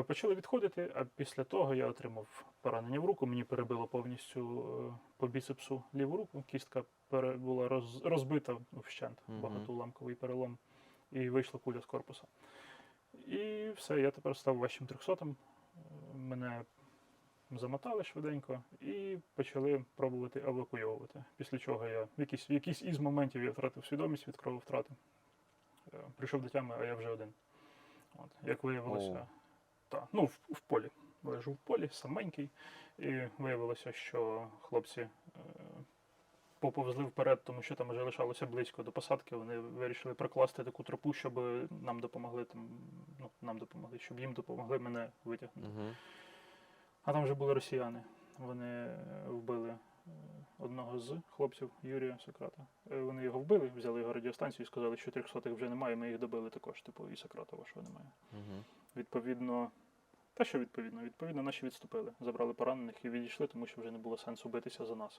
Е, Почали відходити, а після того я отримав поранення в руку. Мені перебило повністю е, по біцепсу ліву руку. Кістка була роз- розбита вщент, багатоуламковий перелом, і вийшла куля з корпуса. І все, я тепер став важчим трьохсотим. Е, Мене замотали швиденько і почали пробувати евакуйовувати. Після чого я в якийсь, в якийсь із моментів я втратив свідомість від крововтрати. Прийшов до тями, а я вже один. От, як виявилося. Та, ну, в, в полі. Лежу в полі, саменький, і виявилося, що хлопці е, поповзли вперед, тому що там вже лишалося близько до посадки. Вони вирішили прокласти таку тропу, щоб нам допомогли там, ну, нам допомогли, щоб їм допомогли мене витягнути. Угу. А там вже були росіяни. Вони е, вбили е, одного з хлопців Юрія Сократа. Е, Вони його вбили, взяли його радіостанцію і сказали, що трьохсотих вже немає, ми їх добили також, типу, і Сократа вашого немає. Угу. Відповідно, та що відповідно? Відповідно, наші відступили, забрали поранених і відійшли, тому що вже не було сенсу битися за нас.